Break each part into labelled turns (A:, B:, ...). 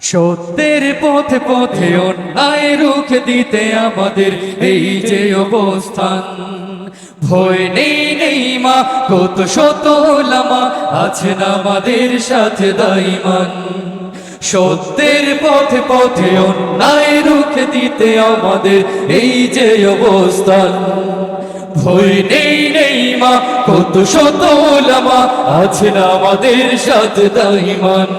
A: সত্যের পথে পথে অন্যায় রুখে দিতে আমাদের এই যে অবস্থান। ভয় নেই নেই মা, কত শত লামা আছেন আমাদের সাথে দাইমান সত্যের পথে পথে অন্যায় রুখে দিতে আমাদের এই যে অবস্থান। ভয় নেই নেই মা, কত শত লামা আছেন আমাদের সাথে দাইমান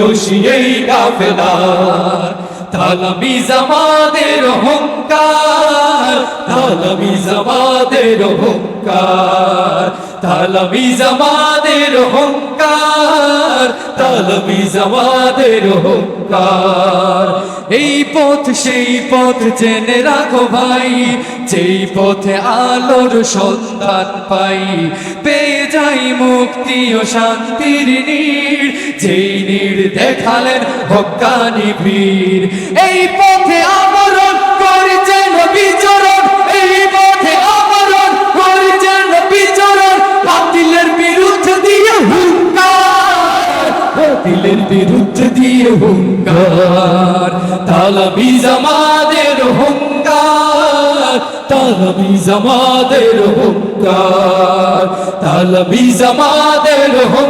A: রশি এই কাফেলা তালামি জামাদের অহংকার তালামি জামাদের অহংকার তালামি জামাদের অহংকার তালামি জামাদের অহংকার এই পথ, সেই পথ জেনে রাখো ভাই, যেই পথে আলোর সন্ধান পাই। পেয়ে যাই মুক্তি ও শান্তির নীড় দেখালেন হকানি বীর এই পথে আমরণ করেছেন বিচরণ এই পথে আমরণ করেছেন বিচরণ বাতিলের বিরুদ্ধে দিয়ে হুঙ্কার। বাতিলের বিরুদ্ধে দিয়ে হুঙ্কার। তালাবি জামাদের হুঙ্কার। তালাবি জামাদের হুঙ্কার। তালাবি জামাদের হুঙ্কার।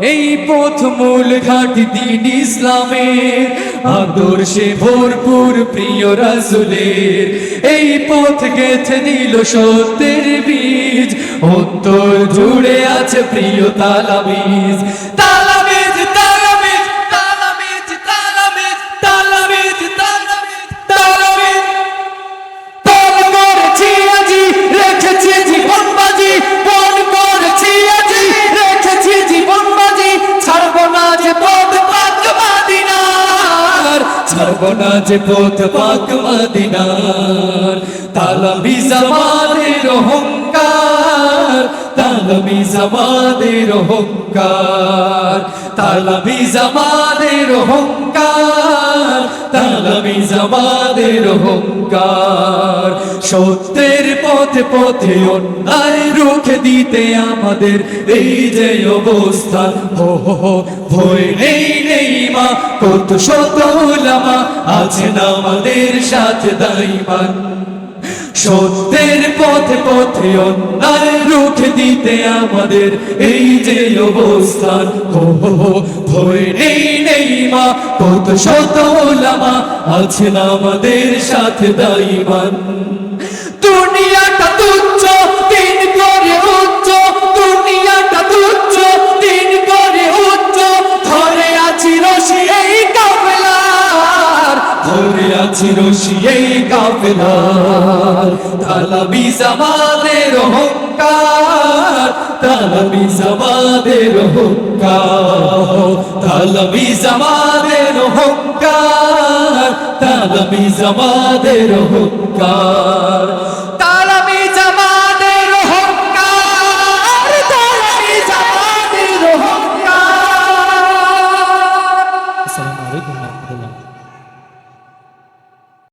A: এই পথ মূল ঘাট দিন ইসলামের, আদর্শে ভরপুর প্রিয় রাসুলের। এই পথ গেছে দিল সত্যের বীজ, অন্তর জুড়ে আছে প্রিয় তালাবিজ। ছাড়বো পথ পাক মাদিনার। তালাবি জামানের অহংকার তালাবি জামানের অহংকার সত্যের পথে পথে অন্যায় রুখে দিতে আমাদের এই যে অবস্থা হো হো, ভয় নেই মা কত শত লামা আছেন আমাদের সাথে দাইমান। সত্যের পথে পথে অন্যায় রুখে দিতে আমাদের এই যে অবস্থান ভয় নেই নেই মা কত শত লামা আছেন আমাদের সাথে দাইমান। আছে রশি এই কাফেলার। তালাবি জামানের হকার তালাবি জামানের হকার তালাবি জামানের হকার তালাবি জামানের হকার